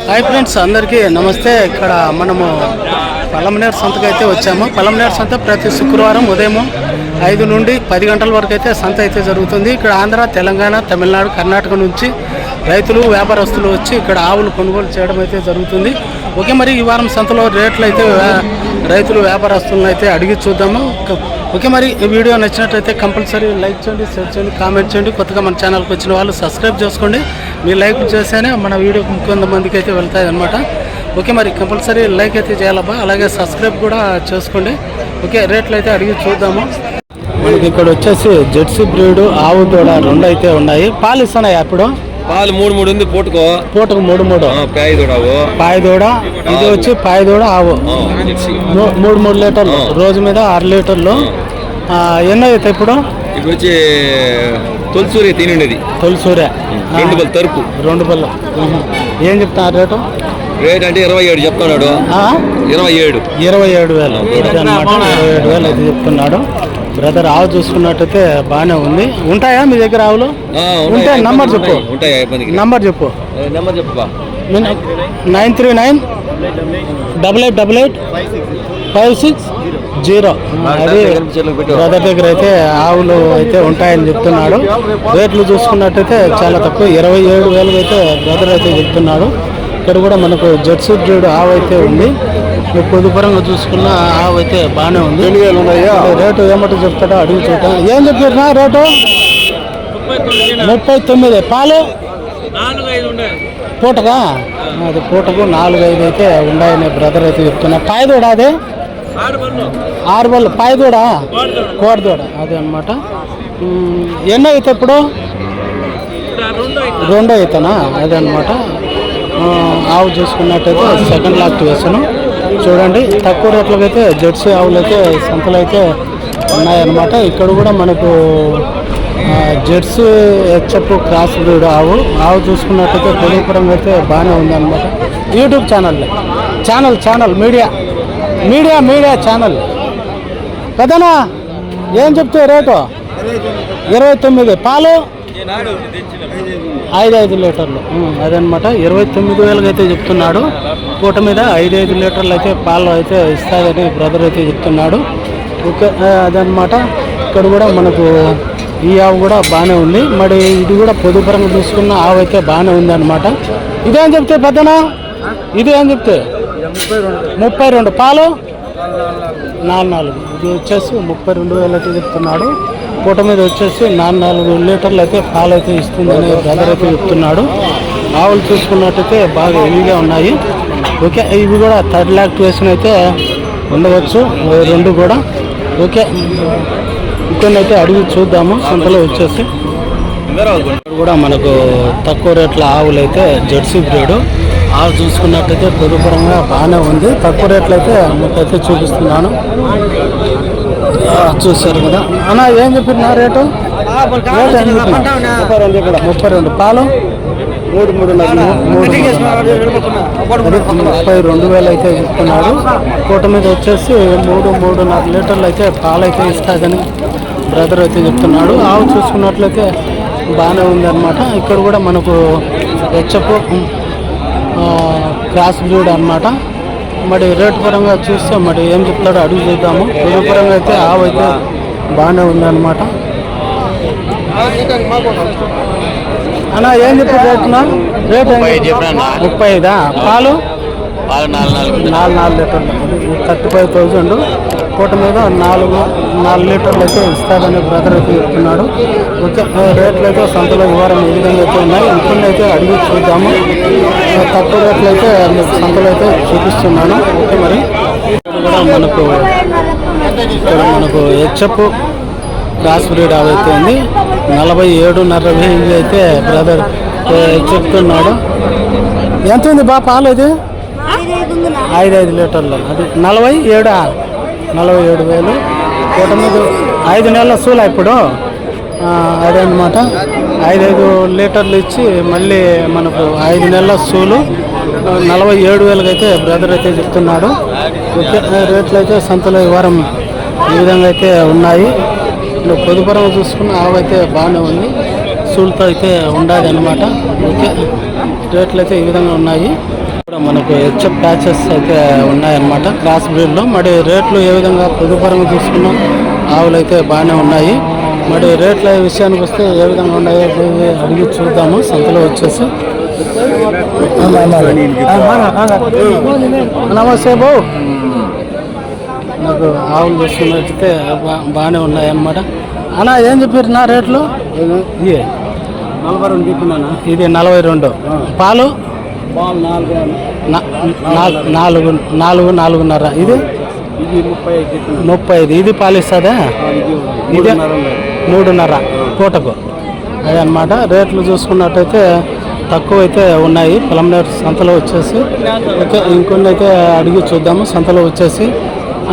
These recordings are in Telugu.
హాయ్ ఫ్రెండ్స్ అందరికీ నమస్తే. ఇక్కడ మనము పలమనేరు సంతకు అయితే వచ్చాము. పలమనేరు సంత ప్రతి శుక్రవారం ఉదయం ఐదు నుండి పది గంటల వరకు అయితే సంత అయితే జరుగుతుంది. ఇక్కడ ఆంధ్ర తెలంగాణ తమిళనాడు కర్ణాటక నుంచి రైతులు వ్యాపారస్తులు వచ్చి ఇక్కడ ఆవులు కొనుగోలు చేయడం అయితే జరుగుతుంది. ఓకే మరి ఈ వారం సంతలో రేట్లు అయితే రైతులు వ్యాపారస్తులను అయితే అడిగి చూద్దాము. ఓకే- మరి ఈ వీడియో నచ్చినట్లయితే కంపల్సరీ లైక్ చేయండి షేర్ చేయండి కామెంట్ చేయండి. కొత్తగా మన ఛానల్కి వచ్చిన వాళ్ళు సబ్స్క్రైబ్ చేసుకోండి. మీ లైక్ చేస్తేనే మన వీడియో కొంతమందికి అయితే వెళ్తాయి అనమాట ఓకే మరి కంపల్సరీ లైక్ అయితే చేయాలబ్బా. అలాగే సబ్స్క్రైబ్ కూడా చేసుకోండి. ఓకే రేట్లు అయితే అడిగి చూద్దాము. మనకి ఇక్కడ వచ్చేసి జెర్సీ బ్రీడ్ ఆవు దూడ రెండు అయితే ఉన్నాయి. పాలు ఇస్తున్నాయి అప్పుడు పాలు మూడు మూడు ఉంది పూటకో. పూటకు మూడు మూడు. పాయ దూడ ఇది వచ్చి పాయ దూడ ఆవు మూడు మూడు లీటర్లు. రోజు మీద ఆరు లీటర్లు. ఎన్నో అయితే ఇప్పుడు? ఇప్పుడు వచ్చి తొలిసూరి తినుండేది. తొలిసూరే. రెండు బల్ తరుపు. రెండు ఉహు. ఏం చెప్తున్నారు రేటు? రేట్ అంటే ఇరవై ఏడు చెప్తున్నాడు? ఇరవై ఏడు. ఇరవై ఏడు వేలు. ఇరవై ఏడు వేలు అయితే చెప్తున్నాడు. బ్రదర్ ఆవు చూసుకున్నట్టయితే బాగానే ఉంది. ఉంటాయా మీ దగ్గర ఆవులు? ఆ, ఉంటే ఉన్నాయి, నంబర్ చెప్పు. ఉంటాయి. నంబర్ చెప్పు. నెంబర్ చెప్పు nine three nine double eight double eight five six zero. అది బ్రదర్ దగ్గర అయితే ఆవులు అయితే ఉంటాయని చెప్తున్నాడు. రేట్లు చూసుకున్నట్టయితే చాలా తక్కువ. ఇరవై ఏడు వేలు అయితే బ్రదర్ అయితే చెప్తున్నాడు. ఇక్కడ కూడా మనకు జెర్సీ బ్రీడ్ ఆవు అయితే ఉంది. పొదుపరంగా చూసుకున్న ఆవు అయితే బాగానే ఉంది. రేటు ఏమంటే చెప్తాడో? అడిగి చూద్దాం. ఏం చెప్తున్నా రేటు? ముప్పై తొమ్మిది. పాలు? పూటగా అది పూటకు నాలుగు ఐదు అయితే ఉన్నాయని బ్రదర్ అయితే చెప్తున్నా. పాయదూడ అదే? ఆరు బళ్ళు. పాయదూడ? కోడదూడ. అదే అనమాట ఎన్నో అయితే ఇప్పుడు? రెండో అయితేనా? అదే అనమాట ఆవు చూసుకున్నట్టయితే సెకండ్ లాక్ట్ వేసాను. చూడండి తక్కువ రేట్లకు అయితే జెర్సీ ఆవులు అయితే సంతలు అయితే ఉన్నాయన్నమాట. ఇక్కడ కూడా మనకు జెర్సీ హెచ్ఎఫ్ క్రాస్ బ్రీడ్ ఆవు ఆవు చూసుకున్నట్టయితే తెలియపురం అయితే బాగానే ఉందన్నమాట. YouTube channel channel channel media media media channel. కదనా ఏం చెప్తే రేటు? ఇరవై తొమ్మిది. పాలు? ఐదు ఐదు లీటర్లు. అదనమాట ఇరవై తొమ్మిది వేలకు అయితే చెప్తున్నాడు. పూట మీద ఐదు ఐదు లీటర్లు అయితే పాలు అయితే ఇస్తాయని బ్రదర్ అయితే చెప్తున్నాడు. ఓకే అదనమాట ఇక్కడ కూడా మనకు ఈ ఆవు కూడా బాగానే ఉంది. మరి ఇది కూడా పొదుపరంగా చూసుకున్న ఆవు అయితే బాగానే ఉంది అనమాట ఇదేం చెప్తే పెద్దనా ఇది చెప్తే? ముప్పై రెండు. పాలు? నాలుగు నాలుగు. ఇది వచ్చేసి ముప్పై రెండు వేలు అయితే చెప్తున్నాడు. పూట మీద వచ్చేసి నాలుగు నాలుగు లీటర్లు అయితే పాలు అయితే ఇస్తుందని బ్రదర్ అయితే చెప్తున్నాడు. ఆవులు చూసుకున్నట్టయితే బాగా హెవీగా ఉన్నాయి. ఓకే ఇవి కూడా థర్డ్ లాక్టివేషన్ అయితే ఉండవచ్చు రెండు కూడా. ఓకే ఇంకొన్ని అయితే అడిగి చూద్దాము. సంతలో వచ్చేసి. కూడా మనకు తక్కువ రేట్ల ఆవులు అయితే జెర్సీ బ్రీడ్. ఆవు చూసుకున్నట్టయితే పొదుపురంగా బాగానే ఉంది. తక్కువ రేట్లు అయితే మీకైతే చూపిస్తున్నాను. చూశారు కదా. అన్న ఏం చెప్పినా రేటు? ముప్పై ఏం చెప్పిన? ముప్పై రెండు పాలు. మూడు మూడు ముప్పై రెండు వేలు అయితే చెప్తున్నాడు పూట మీద వచ్చేసి మూడు మూడున్నర లీటర్లు అయితే పాలు అయితే ఇస్తాదని బ్రదర్ అయితే చెప్తున్నాడు. ఆవు చూసుకున్నట్లయితే బాగానే ఉంది ఇక్కడ కూడా మనకు హెచ్చపు క్రాస్ బ్రూడ్ అనమాట మరి రేటు పరంగా చూస్తే మరి ఏం చెప్తాడో అడుగు చూద్దాము. రేటు పరంగా అయితే ఆవు అయితే బాగానే ఉంది అనమాట అన్న ఏం చెప్పారు రేటున రేట్ ముప్పై ఐదా పాలు? పాలు నాలుగు నాలుగు. నాలుగు నాలుగు లీటర్లు. థర్టీ ఫైవ్ థౌజండ్ పూట మీద నాలుగు నాలుగు లీటర్లు అయితే ఇస్తాడని బ్రదర్ అయితే చెప్తున్నాడు. ఓకే రేట్లు అయితే సంతలో ఈ వారం ఏ విధంగా అయితే ఉన్నాయి ఇంకొన్ని అయితే అడిగి చూద్దాము. తక్కువ రేట్లు అయితే మీకు సంతలో అయితే చూపిస్తున్నాను. ఓకే మరి. కూడా మనకు ఇక్కడ మనకు హెచ్ఎఫ్ క్రాస్ బ్రీడ్ అయితే ఉంది. నలభై ఏడున్నర వెయ్యి అయితే బ్రదర్ చెప్తున్నాడు. ఎంత ఉంది బా పాలు ఇది? ఐదు ఐదు లీటర్లు. అది నలభై ఏడా? నలభై ఏడు వేలు. పూట మీద ఐదు నెలల సూల ఇప్పుడు. అదే అదనమాట ఐదు ఐదు లీటర్లు ఇచ్చి మళ్ళీ మనకు ఐదు నెలల సూలు. నలభై ఏడు వేలకైతే అయితే బ్రదర్ అయితే చెప్తున్నాడు. ఓకే రేట్లు అయితే సంతలో ఈ వారం ఈ విధంగా అయితే ఉన్నాయి. నువ్వు పొదుపరంగా చూసుకున్న ఆవు అయితే బాగానే ఉంది. సూలుతో అయితే ఉండాలి అనమాట ఓకే రేట్లు అయితే ఈ విధంగా ఉన్నాయి. మనకు హెచ్ఎఫ్ ప్యాచెస్ అయితే ఉన్నాయన్నమాట. క్రాస్ బ్రీడ్లో. మరి రేట్లు ఏ విధంగా పొదుపరంగా చూసుకున్నాం? ఆవులు అయితే బాగానే ఉన్నాయి. మరి రేట్ల విషయానికి వస్తే ఏ విధంగా ఉన్నాయో అడిగి చూద్దాము. సంతలో వచ్చేసి. నమస్తే బాబు. నాకు ఆవులు చూసుకున్నట్టయితే బాగానే ఉన్నాయి అన్నమాట అన్నా ఏం చెప్పారు నా రేట్లు? ఇదే. నలభై రెండు చెప్పినానా? ఇది నలభై రెండు. పాలు? నాలుగు నాలుగు నాలుగు నాలుగు నాలుగున్నర. ఇది? ఇది ముప్పై ఐదు ఇది పాలిస్తుందా? ఇది మూడున్నర పూటకు. అదే అన్నమాట. రేట్లు చూసుకున్నట్టయితే తక్కువ అయితే ఉన్నాయి. పొలంనేరు సంతలో వచ్చేసి. ఓకే ఇంకొన్ని అయితే అడిగి చూద్దాము. సంతలో వచ్చేసి.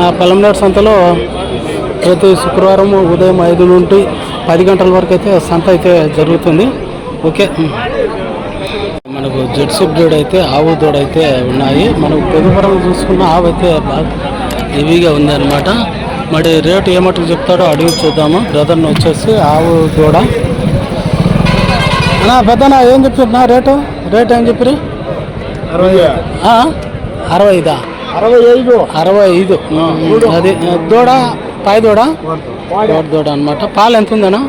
ఆ పొలంనేరు సంతలో ప్రతి శుక్రవారం ఉదయం ఐదు నుండి పది గంటల వరకు అయితే సంత అయితే జరుగుతుంది. ఓకే. మనకు జెర్సీ బ్రీడ్ అయితే ఆవు దూడ అయితే ఉన్నాయి. మనకు పొదుపురం చూసుకున్న ఆవు అయితే బాగా హెవీగా ఉంది అనమాట మరి రేటు ఏమట్టుకు చెప్తాడో అడిగి చూద్దాము. బ్రదర్ని వచ్చేసి ఆవు దూడ అన్నా పెద్దనా ఏం చెప్పారు నా రేటు? రేట్ ఏం చెప్పారు అరవై ఐదా అరవై ఐదు అరవై ఐదు అది దూడ పాయ దూడ దూడ అనమాట పాలు ఎంత ఉందన్నా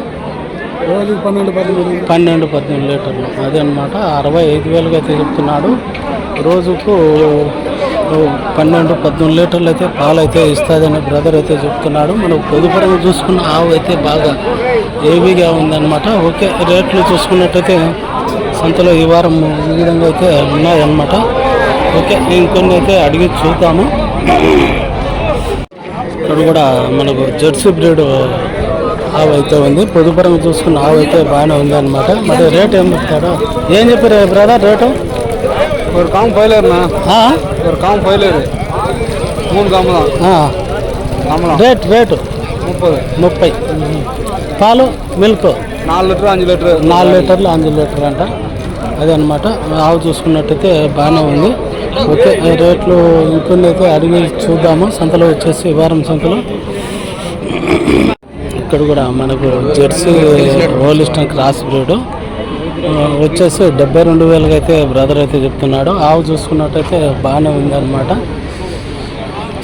పన్నెండు పన్నెండు పన్నెండు పద్దెనిమిది లీటర్లు. అదే అనమాట అరవై ఐదు వేలుగా అయితే చెప్తున్నాడు. రోజుకు పన్నెండు పద్దెనిమిది లీటర్లు అయితే పాలు అయితే ఇస్తుందని బ్రదర్ అయితే చెప్తున్నాడు. మనం పొదుపరంగా చూసుకున్న ఆవు అయితే బాగా ఏవీగా ఉందన్నమాట. ఓకే రేట్లు చూసుకున్నట్టయితే సంతలో ఈ వారం ఈ విధంగా అయితే ఉన్నాయన్నమాట. ఓకే ఇంకొన్ని అయితే అడిగి చూద్దాము. ఇక్కడ కూడా మనకు జెర్సీ బ్రీడ్ ఆవు అయితే ఉంది. పొదుపరంగా చూసుకున్న ఆవు అయితే బాగానే ఉంది అనమాట మరి రేట్ ఏం చెప్తాడో ఏం చెప్పారు బ్రదర్ రేటు? ఒక காம் ஃபைலர்ண்ணா ஆ ஒரு காம் ஃபைலர் மூணு காம் పాలు మిల్క్? నాలుగు లీటర్ అంజు లీటర్. నాలుగు లీటర్లు అంజు లీటర్ అంట. అదనమాట ఆవు చూసుకున్నట్టయితే బాగానే ఉంది. ఓకే రేట్లు ఇంకొన్ని అయితే అడిగి చూద్దాము. సంతలో వచ్చేసి వారం సంతలో. ఇక్కడ కూడా మనకు జెర్సీ రోలిస్టన్ క్రాస్ బ్రీడ్. వచ్చేసి డెబ్బై రెండు వేలకి అయితే బ్రదర్ అయితే చెప్తున్నాడు. ఆవు చూసుకున్నట్టయితే బాగానే ఉంది అనమాట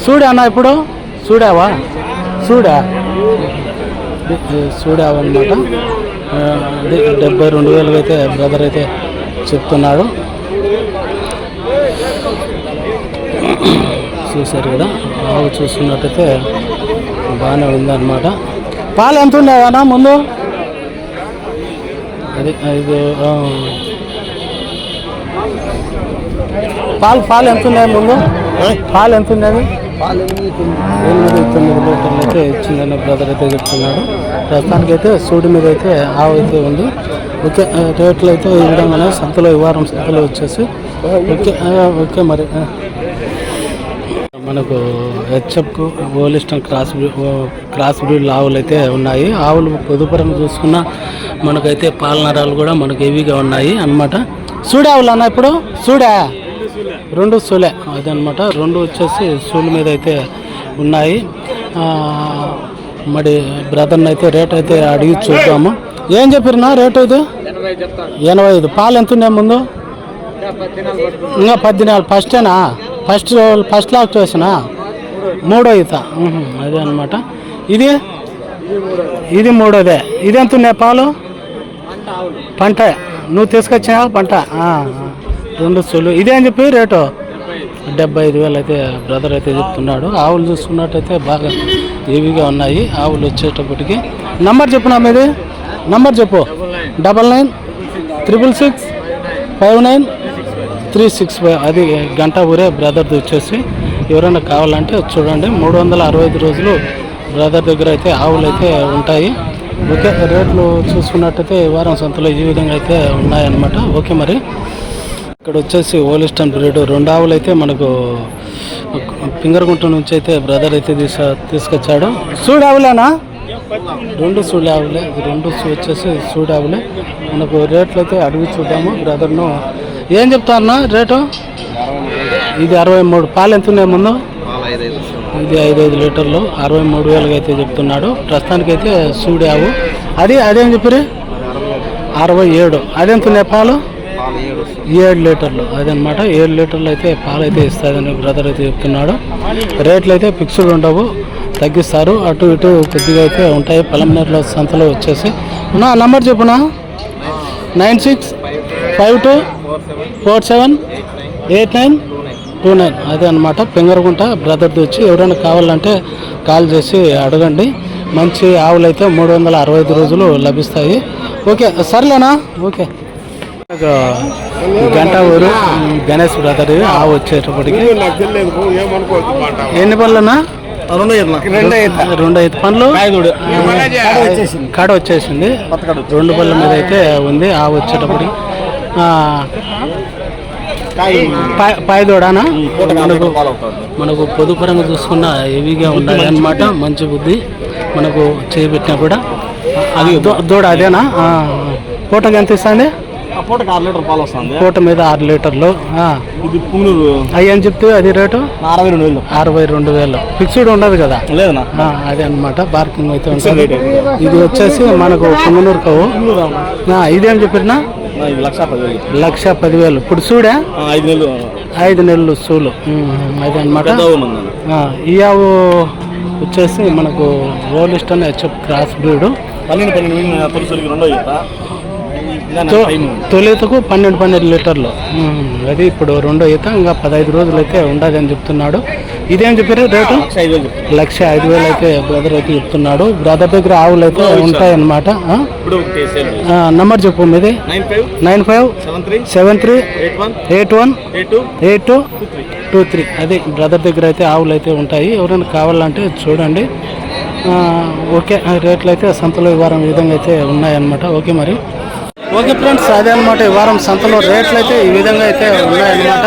చూడా అన్న ఇప్పుడు? చూడావా చూడా చూడావు అనమాట డెబ్బై రెండు వేలకి అయితే బ్రదర్ అయితే చెప్తున్నాడు. చూశారు కదా? ఆవు చూసుకున్నట్టయితే బాగానే ఉందన్నమాట. పాలు ఎంత ఉండేవా ముందు? అది ఆ. పాలు పాలు ఎంత ఉన్నాయి ముందు? పాలు ఎంత ఉన్నది? ఎనిమిది తొమ్మిది లీటర్లు అయితే ఇచ్చిందని బ్రదర్ అయితే చెప్తున్నాడు. ప్రస్తుతానికి అయితే సూడి మీద అయితే ఆవు అయితే ఉంది. ఓకే రేట్లు అయితే ఈ విధంగానే సంతలో ఈ వారం సంతలో వచ్చేసి. ఓకే ఓకే మరి. మనకు HF Holstein cross cross breed ఆవులు అయితే ఉన్నాయి. ఆవులు పొదుపరంగా చూసుకున్న మనకైతే పాల నరాలు కూడా మనకు హెవీగా ఉన్నాయి అన్నమాట. సూడే ఆవులు అన్న ఇప్పుడు? సూడా? రెండు సూలే. అదనమాట రెండు వచ్చేసి సూలు మీద అయితే ఉన్నాయి. మరి బ్రదర్ని అయితే రేట్ అయితే అడిగి చూద్దాము. ఏం చెప్పిరున్నా రేట్ అయితే ఎనభై ఐదు. పాలు ఎంత ఉన్నాయి ముందు? ఇంకా పద్దెనాలుగు ఫస్టేనా? ఫస్ట్ ఫస్ట్ లాక్ చూసిన మూడో ఈత. అదే అనమాట ఇది? ఇది మూడోదే. ఇది ఎంత ఉన్నాయి పాలు? పంట. నువ్వు తీసుకొచ్చినా పంట? రెండు సూలు. ఇదే అని చెప్పి రేటు? డెబ్బై ఐదు వేలు అయితే బ్రదర్ అయితే చెప్తున్నాడు. ఆవులు చూసుకున్నట్టయితే బాగా హెవీగా ఉన్నాయి. ఆవులు వచ్చేటప్పటికి. నంబర్ చెప్పు నా మీది. నంబర్ చెప్పు. Double nine triple six five nine three six five అది గంట ఊరే బ్రదర్ది వచ్చేసి ఎవరైనా కావాలంటే చూడండి. మూడు వందల అరవై ఐదు రోజులు బ్రదర్ దగ్గర అయితే ఆవులు అయితే ఉంటాయి. ఓకే రేట్లు చూసుకున్నట్టయితే ఈ వారం సంతలో ఈ విధంగా అయితే ఉన్నాయన్నమాట. ఓకే మరి. ఇక్కడ వచ్చేసి ఓలిస్టన్ బ్రీడ్. రెండు ఆవులు అయితే మనకు పింగరగుంట నుంచి అయితే బ్రదర్ అయితే తీసు తీసుకొచ్చాడు. సూడావులేనా రెండు సూడావులే రెండు వచ్చేసి సూడావులే మనకు రేట్లు అయితే అడిగి చూద్దాము. బ్రదర్ను ఏం చెప్తారన్నా రేటు? ఇది అరవై మూడు. పాలు ఎంత ఉన్నాయి ముందు? ఇది ఐదు ఐదు లీటర్లు. అరవై మూడు వేలుగా అయితే చెప్తున్నాడు. ప్రస్తుతానికి అయితే సూడావు అది అదేం చెప్పారు అరవై ఏడు. అదెంత ఉన్నాయి పాలు? ఏడు లీటర్లు. అదనమాట. ఏడు లీటర్లు అయితే పాలు అయితే ఇస్తుందని బ్రదర్ అయితే చెప్తున్నాడు. రేట్లు అయితే ఫిక్స్డ్ ఉండవు. తగ్గిస్తారు. అటు ఇటు కొద్దిగా అయితే ఉంటాయి. పలమనేరులో సంతలో వచ్చేసి. నా number చెప్పునా nine six five two four seven eight nine two nine అదే అనమాట పెంగరగుంట బ్రదర్ది వచ్చి ఎవరైనా కావాలంటే కాల్ చేసి అడగండి. మంచి ఆవులు అయితే మూడు వందల అరవై ఐదు రోజులు లభిస్తాయి. ఓకే సర్లేనా? ఓకే. గంట ఊరు గణేష్ బ్రదర్ ఆవు వచ్చేటప్పటికి ఎన్ని పనులన్నా? రెండు ఐదు పనులు. కాడ వచ్చేసింది. రెండు పళ్ళ మీద అయితే ఉంది. ఆ వచ్చేటప్పటికి పాయదోడానా మనకు మనకు పొదుపరంగా చూసుకున్న హెవీగా ఉన్నాయి అన్నమాట మంచి బుద్ధి. మనకు చేపెట్టినా కూడా. అది దూడ అదేనా? పూటకి ఎంత ఇస్తుంది? ఆ పూటకి ఆరు లీటర్ పాలు వస్తుంది. పూట మీద ఆరు లీటర్లు. ఇది పుంగనూరు అవి అని చెప్తే అది రేటు? అరవై రెండు వేలు. అరవై రెండు వేలు. ఫిక్స్డ్ ఉండదు కదా? ఆ, అదే అనమాట పార్కింగ్ అయితే ఉంటుంది ఇది వచ్చేసి మనకు పుంగనూరు కవు. ఇదేం చెప్పినా? లక్ష పదివేలు. ఇప్పుడు చూడే ఐదు నెలలు. ఐదు నెలలు సూలు. అదే అనమాట ఈ ఆవు వచ్చేసి మనకు రోలిస్టన్ హెచ్ఎఫ్ క్రాస్ బ్రీడ్. తొలితకు పన్నెండు పన్నెండు లీటర్లు. అది ఇప్పుడు రెండో ఈత ఇంకా పదహైదు రోజులు అయితే ఉండదు అని చెప్తున్నాడు. ఇదేం చెప్పారు? రేటు? లక్ష ఐదు వేలు అయితే బ్రదర్ అయితే చెప్తున్నాడు. బ్రదర్ దగ్గర ఆవులు అయితే ఉంటాయన్నమాట. నంబర్ చెప్పు మీది. Nine five seven three eight one eight two two three అది బ్రదర్ దగ్గర అయితే ఆవులు అయితే ఉంటాయి. ఎవరైనా కావాలంటే చూడండి. ఓకే ఆ రేట్లు అయితే సంతలో ఈ వారం ఈ విధంగా అయితే ఉన్నాయన్నమాట. ఓకే మరి. ఓకే ఫ్రెండ్స్ అదే అనమాట ఈ వారం సంతలో రేట్లు అయితే ఈ విధంగా అయితే ఉన్నాయన్నమాట.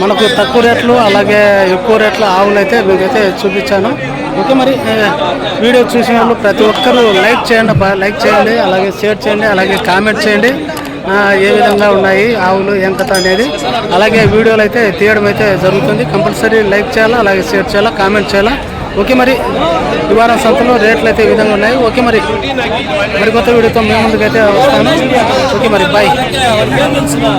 మనకు తక్కువ రేట్లు అలాగే ఎక్కువ రేట్ల ఆవులు అయితే మీకైతే చూపించాను. ఓకే మరి వీడియో చూసిన వాళ్ళు ప్రతి ఒక్కరూ లైక్ చేయండి లైక్ చేయండి అలాగే షేర్ చేయండి అలాగే కామెంట్ చేయండి. ఏ విధంగా ఉన్నాయి ఆవులు ఏం కథ అనేది. అలాగే వీడియోలు అయితే తీయడం అయితే జరుగుతుంది. కంపల్సరీ లైక్ చేయాలా అలాగే షేర్ చేయాలా కామెంట్ చేయాలా. ఓకే మరి ఈ వారం సంతలో రేట్లు అయితే ఈ విధంగా ఉన్నాయి. ఓకే మరి మరి కొత్త వీడియోతో మేము ముందుకైతే వస్తాను. ఓకే మరి బాయ్